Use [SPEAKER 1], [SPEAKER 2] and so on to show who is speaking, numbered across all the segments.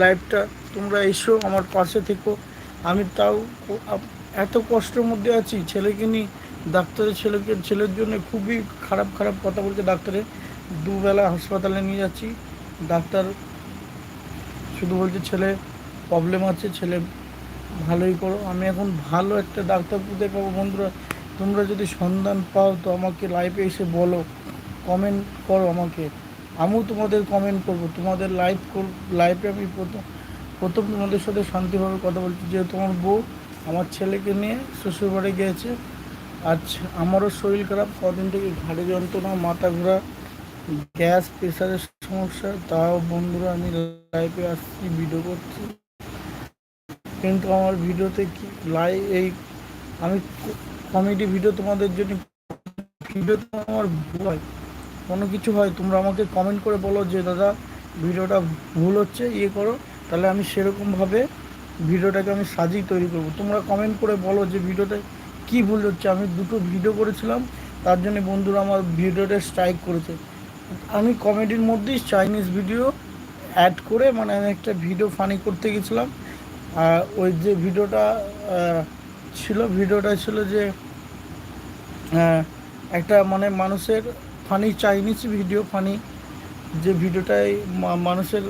[SPEAKER 1] লাইফটা তোমরা এসো আমার পাশে থেকো। আমি তাও এত কষ্টের মধ্যে আছি, ছেলেকে নিয়ে, ডাক্তারের ছেলেকে, ছেলের জন্য খুবই খারাপ খারাপ কথা বলছে ডাক্তারে। দুবেলা হাসপাতালে নিয়ে যাচ্ছি। ডাক্তার শুধু বলছে, ছেলে প্রবলেম আছে, ছেলে, ভালোই করো। আমি এখন ভালো একটা ডাক্তার দেখাবো বন্ধুরা। তোমরা যদি সন্ধান পাও তো আমাকে লাইভে এসে বলো। কমেন্ট করো আমাকে। আমিও তোমাদের কমেন্ট করব, তোমাদের লাইভ লাইভে আমি প্রথম প্রথম তোমাদের সাথে শান্তিভাবে কথা বলছি। যেহেতু আমার বউ, আমার ছেলেকে নিয়ে শ্বশুরবাড়ি গিয়েছে আজ আমারও শরীর খারাপ, কদিন থেকে ঘাড়ে যন্ত্রণা, মাথা ঘোরা, গ্যাস প্রেশারের সমস্যা, তাও বন্ধুরা আমি লাইভে আসছি ভিডিও করছি। কিন্তু আমার ভিডিওতে কি লাইভ এই আমি কমেডি ভিডিও তোমাদের জন্য ভিডিওতে আমার ভুল হয়। কোনো কিছু হয়, তোমরা আমাকে কমেন্ট করে বলো যে, দাদা, ভিডিওটা ভুল হচ্ছে ইয়ে করো। তাহলে আমি সেরকমভাবে ভিডিওটাকে আমি সাজিয়ে তৈরি করব। তোমরা কমেন্ট করে বলো যে ভিডিওটা কি ভুল হচ্ছে? আমি দুটো ভিডিও করেছিলাম, তার জন্য বন্ধুরা আমার ভিডিওটা স্ট্রাইক করেছে। আমি কমেডির মধ্যেই চাইনিজ ভিডিও অ্যাড করে মানে আমি একটা ভিডিও ফানি করতে গেছিলাম। আর ওই যে ভিডিওটা ছিল ভিডিওটা ছিল যে একটা মানে মানুষের ফানি চাইনিজ ভিডিও ফানি যে ভিডিওটাই মানুষের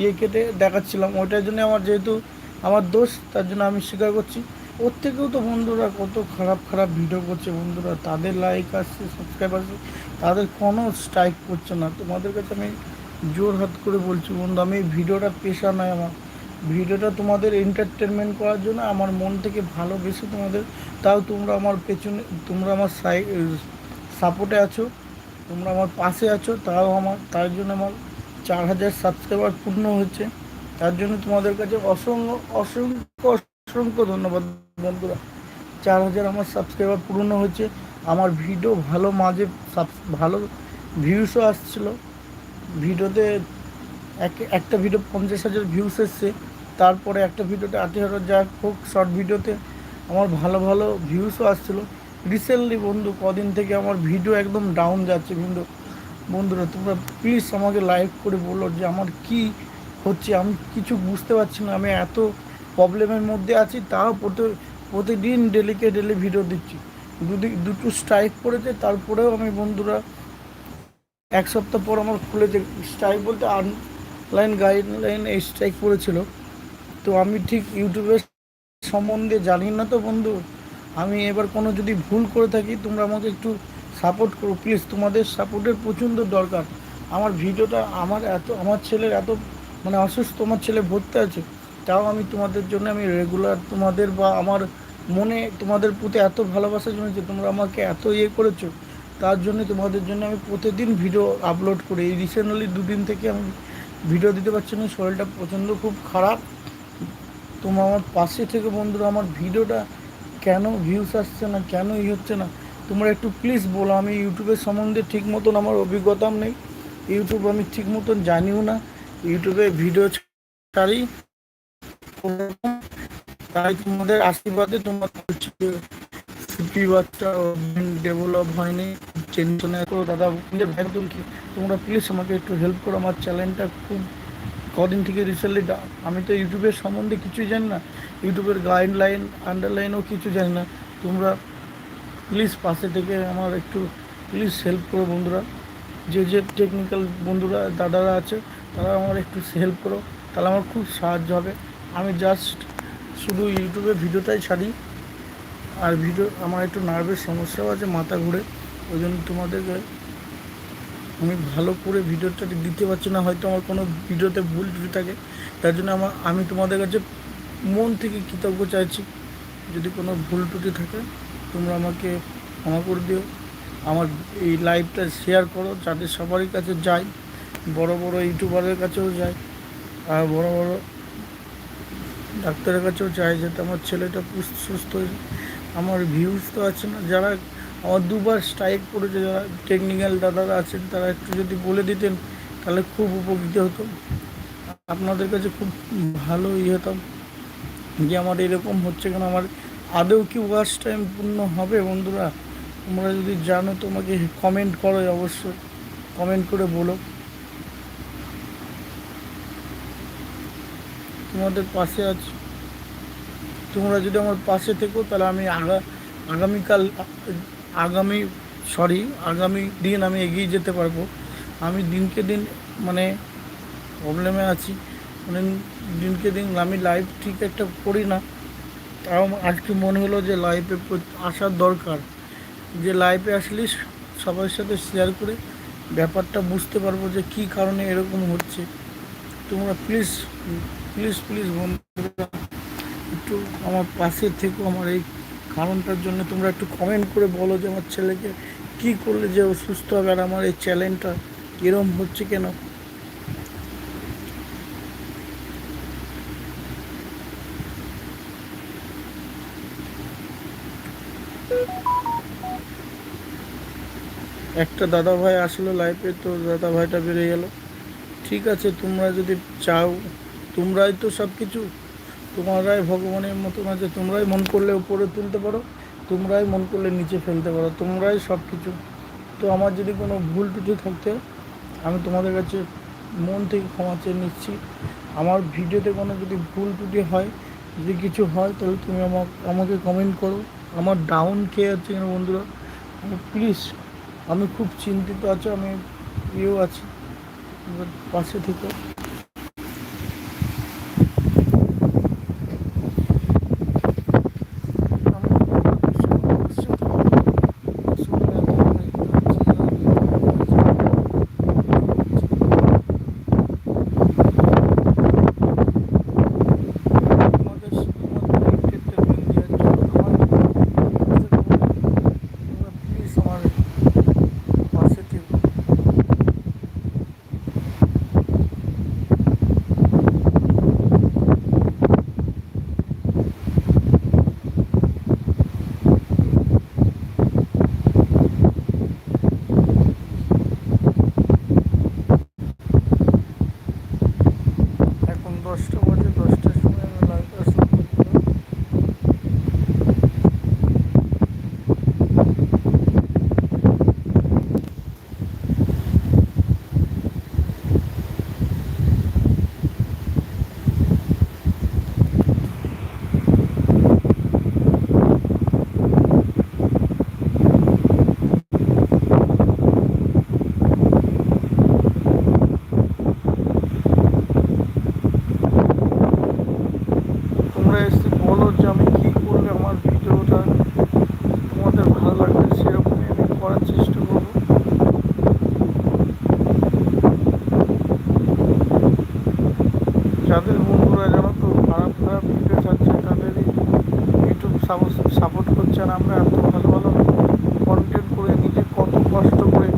[SPEAKER 1] ইয়ে কেটে দেখাচ্ছিলাম। ওইটার জন্য আমার যেহেতু আমার দোষ, তার জন্য আমি স্বীকার করছি। ওর থেকেও তো বন্ধুরা কত খারাপ খারাপ ভিডিও করছে বন্ধুরা। তাদের লাইক আসছে সাবস্ক্রাইব আসছে, তাদের কোনো স্ট্রাইক করছে না। তোমাদের কাছে আমি জোর হাত করে বলছি বন্ধু, আমি ভিডিওটা পেশা নয় আমার। ভিডিওটা তোমাদের এন্টারটেনমেন্ট করার জন্য আমার মন থেকে ভালোবেসে তোমাদের, তাও তোমরা আমার পেছনে, তোমরা আমার সাই সাপোর্টে আছো। তোমরা আমার পাশে আছো, তাও আমার, তার জন্য আমার চার হাজার সাবস্ক্রাইবার পূর্ণ হয়েছে। তার জন্য তোমাদের কাছে অসংখ্য অসংখ্য অসংখ্য ধন্যবাদ বন্ধুরা। চার হাজার আমার সাবস্ক্রাইবার পূর্ণ হয়েছে। আমার ভিডিও ভালো মাঝে ভালো ভিউসও আসছিল। ভিডিওতে এক, একটা ভিডিও পঞ্চাশ হাজার ভিউস এসছে। তারপরে একটা ভিডিওতে আঠেরো হাজার হোক শর্ট ভিডিওতে আমার ভালো ভালো ভিউসও আসছিল। রিসেন্টলি বন্ধু, কদিন থেকে আমার ভিডিও একদম ডাউন যাচ্ছে কিন্তু বন্ধুরা, তোমরা প্লিজ আমাকে লাইভ করে বলো যে আমার কি হচ্ছে, আমি কিছু বুঝতে পারছি না, আমি এত প্রবলেমের মধ্যে আছি, তাও প্রতি, প্রতিদিন ডেলিকে ডেলি ভিডিও দিচ্ছি। দুদিন দুটো স্ট্রাইক পড়েছে, তারপরেও আমি বন্ধুরা, এক সপ্তাহ পর আমার খুলেছে। স্ট্রাইক বলতে অনলাইন গাইডলাইন এই স্ট্রাইক পড়েছিল। তো আমি ঠিক ইউটিউবের সম্বন্ধে জানি না তো বন্ধু। আমি এবার কোনো যদি ভুল করে থাকি, তোমরা আমাকে একটু সাপোর্ট করো প্লিজ তোমাদের সাপোর্টের প্রচণ্ড দরকার। আমার ভিডিওটা আমার এত, আমার ছেলের এত মানে অসুস্থ, আমার ছেলে ভর্তি আছে, তাও আমি তোমাদের জন্য আমি রেগুলার তোমাদের বা আমার মনে তোমাদের প্রতি এত ভালোবাসা জমেছে, তোমরা আমাকে এত ইয়ে করেছ, তার জন্য তোমাদের জন্য আমি প্রতিদিন ভিডিও আপলোড করি। এই রিসেন্টলি দুদিন থেকে আমি ভিডিও দিতে পারছি না, শরীরটা প্রচণ্ড খুব খারাপ। তোমরা আমার পাশে থেকে বন্ধুরা, আমার ভিডিওটা কেন ভিউস আসছে না, কেন ই হচ্ছে না? তোমরা একটু প্লিজ বলো, আমি ইউটিউবের সম্বন্ধে ঠিক মতন আমার অভিজ্ঞতাও নেই। ইউটিউব আমি ঠিক মতন জানিও না। ইউটিউবে ভিডিও ছাড়ি। তাই তোমাদের আশীর্বাদে তোমার ডেভেলপ হয়নি। টেনশনে করো, দাদা তুলছি তোমরা প্লিজ আমাকে একটু হেল্প করো, আমার চ্যানেলটা খুব কদিন থেকে রিসেন্টলি আমি তো ইউটিউবের সম্বন্ধে কিছুই জানি না। ইউটিউবের গাইডলাইন আন্ডারলাইনও কিছু জানি না। তোমরা প্লিজ পাশে থেকে আমার একটু প্লিজ হেল্প করো বন্ধুরা। যে যে টেকনিক্যাল বন্ধুরা, দাদারা আছে তারা আমার একটু হেল্প করো। তাহলে আমার খুব সাহায্য হবে। আমি জাস্ট শুধু ইউটিউবে ভিডিওটাই ছাড়ি। আর ভিডিও, আমার একটু নার্ভের সমস্যাও আছে মাথা ঘুরে। ওই জন্য তোমাদেরকে আমি ভালো করে ভিডিওটা দিতে পারছি না, হয়তো আমার কোনো ভিডিওতে ভুল ত্রুটি থাকে। তার জন্য আমার, আমি তোমাদের কাছে মন থেকে কৃতজ্ঞ চাইছি। যদি কোনো ভুল ত্রুটি থাকে, তোমরা আমাকে ক্ষমা করে দিও। আমার এই লাইভটা শেয়ার করো, যাতে সবারই কাছে যায় বড় বড় ইউটিউবারের কাছেও যায় আর বড় বড় ডাক্তারের কাছেও চাই যাতে আমার ছেলেটা সুস্থ হয়ে, আমার ভিউজ তো আছে না, যারা আমার দুবার স্ট্রাইক করেছে যারা টেকনিক্যাল দাদারা আছেন, তারা একটু যদি বলে দিতেন, তাহলে খুব উপকৃত হতো আপনাদের কাছে খুব ভালো ইয়ে হতাম যে আমার এরকম হচ্ছে কেন? আমার আদৌ কি ওয়াশ টাইম পূর্ণ হবে? বন্ধুরা, তোমরা যদি জানো, তোমাকে কমেন্ট করো অবশ্যই। কমেন্ট করে বলো। তোমাদের পাশে আছি। তোমরা যদি আমার পাশে থেকো, তাহলে আমি আগা আগামীকাল আগামী সরি আগামী দিন আমি এগিয়ে যেতে পারব। আমি দিনকে দিন মানে প্রবলেমে আছি। মানে দিনকে দিন আমি লাইভ ঠিক একটা করি না। তাও আজকে মনে হলো যে লাইভে আসার দরকার। যে লাইভে আসলে সবার সাথে শেয়ার করে ব্যাপারটা বুঝতে পারব যে কী কারণে এরকম হচ্ছে। তোমরা প্লিজ প্লিজ প্লিজ বন্ধুরা, একটু আমার পাশে থেকো, আমার এই কারণটার জন্য তোমরা একটু কমেন্ট করে বলো যে আমার ছেলেকে কী করলে যে ও সুস্থ হবে আর আমার এই চ্যালেঞ্জটা এরম হচ্ছে কেন? একটা দাদা ভাই আসলো লাইফে তো দাদা ভাইটা বেরিয়ে গেল। ঠিক আছে, তোমরা যদি চাও, তোমরাই তো সব কিছু তোমরাই ভগবানের মতো আছে তোমরাই মন করলে উপরে তুলতে পারো, তোমরাই মন করলে নিচে ফেলতে পারো, তোমরাই সব কিছু তো আমার যদি কোনো ভুল টুটি থাকতে, আমি তোমাদের কাছে মন থেকে ক্ষমা চেয়ে নিচ্ছি। আমার ভিডিওতে কোনো যদি ভুল টুটি হয়, যদি কিছু হয়, তাহলে তুমি আমার, আমাকে কমেন্ট করো। আমার ডাউন খেয়ে আছে বন্ধুরা প্লিজ আমি খুব চিন্তিত আছি, আমি ইয়েও আছি পাশে থেকে প্লিজ আমার পাশে থেকে এখন দশটা বাজে দশটার সময় আমি লাইভে আসলাম তোমরা এসে বলো যে আমি কী করলে আমার ভিডিওটা তোমাদের ভালো লাগবে সেরকমই আমি করার চেষ্টা করব যাদের বন্ধুরা জানো তো খারাপ খারাপ দিতে চাচ্ছে, তাদেরই ইউটিউব সাপোর্ট করছে আর আমরা এত ভালো ভালো কন্টেন্ট করে নিজে কত কষ্ট করে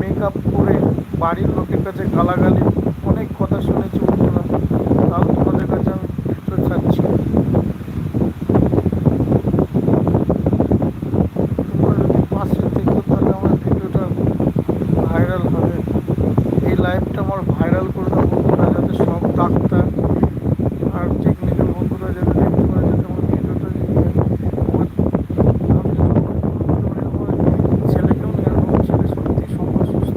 [SPEAKER 1] মেকআপ করে বাড়ির লোকের কাছে গালাগালি, অনেক কথা শুনেছি বন্ধুরা তাও তোমাদের কাছে আমি ভিডিও চাচ্ছি তোমরা যদি পাশে থেকো তাহলে আমার ভিডিওটা ভাইরাল হবে এই লাইভটা আমার ভাইরাল করে দেবো বন্ধুরা যাতে সব ডাক্তার আর টেকনিক্যাল বন্ধুরা যাতে দেখতে পারে যাতে আমার ভিডিওটা আমার আমি যদি কোনো ভুল করি, আমার ছেলেকেও নিয়ে আসব ছেলে সত্যি সম্ভব সুস্থ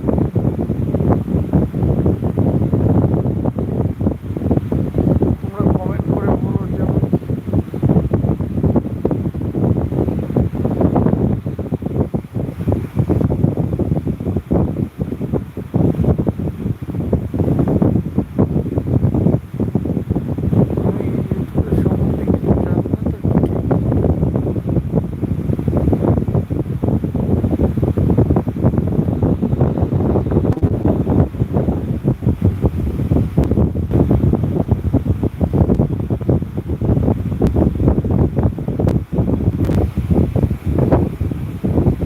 [SPEAKER 1] তোমরা কমেন্ট করে বলো যে আমি আমি ইউটিউবের সম্বন্ধে কিছু জানি না তো ঠিক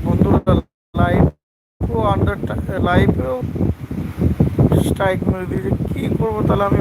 [SPEAKER 1] বন্ধুরা লাইভেও স্ট্রাইক মেরে দিয়েছে। কী করব তাহলে আমি